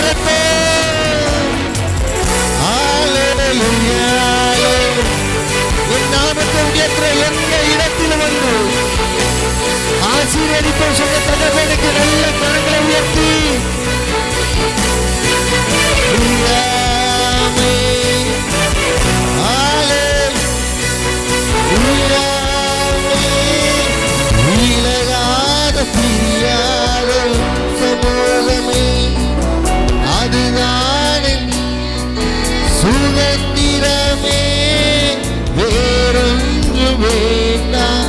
get it மாத்திரமே வேறொன்று வேண்டாம்.